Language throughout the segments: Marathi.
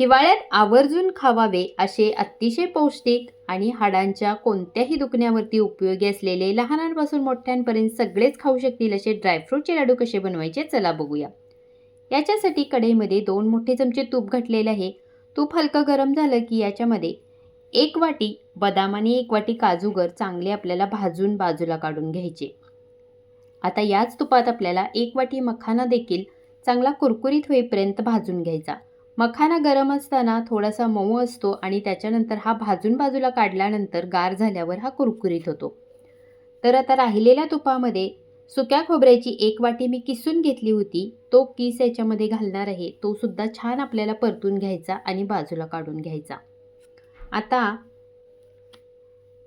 हिवाळ्यात आवर्जून खावावे असे अतिशय पौष्टिक आणि हाडांच्या कोणत्याही दुखण्यावरती उपयोगी असलेले लहानांपासून मोठ्यांपर्यंत सगळेच खाऊ शकतील असे ड्रायफ्रूटचे लाडू कसे बनवायचे चला बघूया. याच्यासाठी कढईमध्ये दोन मोठे चमचे तूप घातलेले आहे. तूप हलकं गरम झालं की याच्यामध्ये एक वाटी बदाम आणि एक वाटी काजूगर चांगले आपल्याला भाजून बाजूला काढून घ्यायचे. आता याच तुपात आपल्याला एक वाटी मखाना देखील चांगला कुरकुरीत होईपर्यंत भाजून घ्यायचा. मखाना गरम असताना थोडासा मऊ असतो आणि त्याच्यानंतर हा भाजून बाजूला काढल्यानंतर गार झाल्यावर हा कुरकुरीत होतो. तर आता राहिलेल्या तुपामध्ये सुक्या खोबऱ्याची एक वाटी मी किसून घेतली होती. तो किस याच्यामध्ये घालणार आहे तो सुद्धा छान आपल्याला परतून घ्यायचा आणि बाजूला काढून घ्यायचा. आता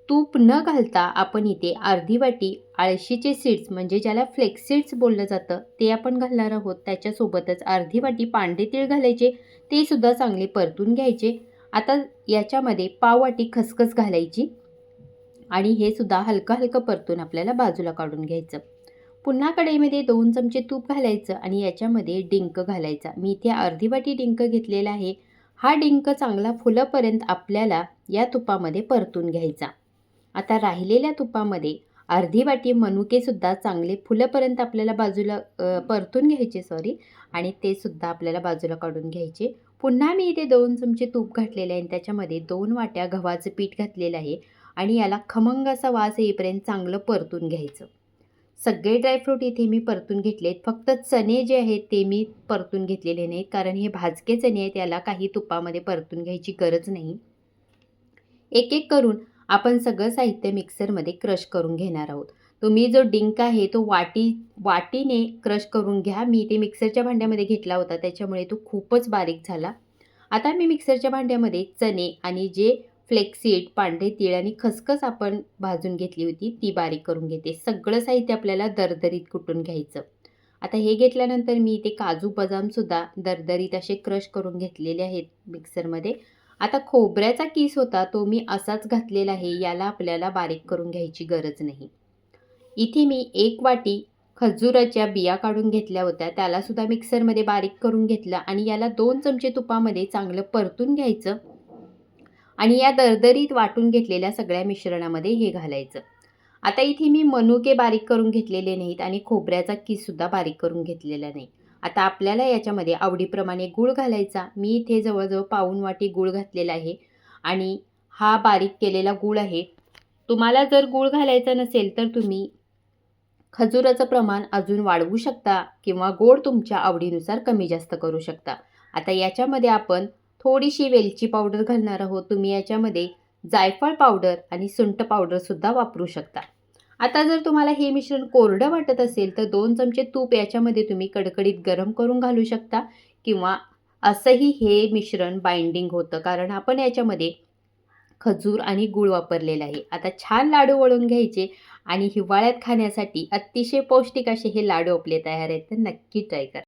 तूप न घालता आपण इथे अर्धी वाटी आळशीचे सीड्स म्हणजे ज्याला फ्लेक्स सीड्स बोललं जातं ते आपण घालणार आहोत. त्याच्यासोबतच अर्धी वाटी पांढरे तीळ घालायचे ते सुद्धा चांगले परतून घ्यायचे. आता याच्यामध्ये पाव वाटी खसखस घालायची आणि हे सुद्धा हलकं हलकं परतून आपल्याला बाजूला काढून घ्यायचं. पुन्हा कढईमध्ये दोन चमचे तूप घालायचं आणि याच्यामध्ये डिंक घालायचा. मी इथे अर्धी वाटी डिंक घेतलेला आहे. हा डिंक चांगला फुलंपर्यंत आपल्याला या तुपामध्ये परतून घ्यायचा. आता राहिलेल्या तुपामध्ये अर्धी वाटी मनुकेसुद्धा चांगले फुलंपर्यंत आपल्याला बाजूला परतून घ्यायचे सॉरी आणि ते सुद्धा आपल्याला बाजूला काढून घ्यायचे. पुन्हा मी इथे दोन चमचे तूप घातलेले आहे आणि त्याच्यामध्ये दोन वाट्या गव्हाचं पीठ घातलेलं आहे आणि याला खमंग असा वास येईपर्यंत चांगलं परतून घ्यायचं. सगळे ड्रायफ्रूट इथे मी परतून घेतलेत. फक्त चणे जे आहेत ते मी परतून घेतलेले नाहीत कारण हे भाजके चणे आहेत याला काही तुपामध्ये परतून घ्यायची गरज नाही. एक एक करून आपण सगळं साहित्य मिक्सरमध्ये क्रश करून घेणार आहोत. तुम्ही जो डिंक आहे तो वाटी वाटीने क्रश करून घ्या. मी ते मिक्सरच्या भांड्यामध्ये घेतला होता त्याच्यामुळे तो खूपच बारीक झाला. आता मी मिक्सरच्या भांड्यामध्ये चणे आणि जे फ्लेक्सीड पांढरे तीळ आणि खसखस आपण भाजून घेतली होती ती बारीक करून घेते. सगळं साहित्य आपल्याला दरदरीत कुटून घ्यायचं. आता हे घेतल्यानंतर मी इथे काजू बदामसुद्धा दरदरीत असे क्रश करून घेतलेले आहेत मिक्सरमध्ये. आता खोबऱ्याचा किस होता तो मी असाच घातलेला आहे याला आपल्याला बारीक करून घ्यायची गरज नाही. इथे मी एक वाटी खजुराच्या बिया काढून घेतल्या होत्या त्यालासुद्धा मिक्सरमध्ये बारीक करून घेतलं आणि याला दोन चमचे तुपामध्ये चांगलं परतून घ्यायचं आणि या दरदरीत वाटून घेतलेल्या सगळ्या मिश्रणामध्ये हे घालायचं. आता इथे मी मनुके बारीक करून घेतलेले नाहीत आणि खोबऱ्याचा किससुद्धा बारीक करून घेतलेला नाही. आता आपल्याला याच्यामध्ये आवडीप्रमाणे गूळ घालायचा. मी इथे जवळजवळ पाऊन वाटी गूळ घातलेला आहे. आणि हा बारीक केलेला गूळ आहे. तुम्हाला जर गूळ घालायचा नसेल तर तुम्ही खजुराचं प्रमाण अजून वाढवू शकता किंवा गोड तुमच्या आवडीनुसार कमी जास्त करू शकता. आता याच्यामध्ये आपण थोडीशी वेलची पावडर घालणार आहोत. तुम्ही याच्यामध्ये जायफळ पावडर आणि सुंट पावडरसुद्धा वापरू शकता. आता जर तुम्हाला हे मिश्रण कोरडं वाटत असेल तर दोन चमचे तूप याच्यामध्ये तुम्ही कडकडीत गरम करून घालू शकता किंवा असंही हे मिश्रण बाइंडिंग होतं. कारण आपण याच्यामध्ये खजूर आणि गूळ वापरलेला आहे. आता छान लाडू वळून घ्यायचे आणि हिवाळ्यात खाण्यासाठी अतिशय पौष्टिक असे हे लाडू आपले तयार आहेत. तर नक्की ट्राय करा.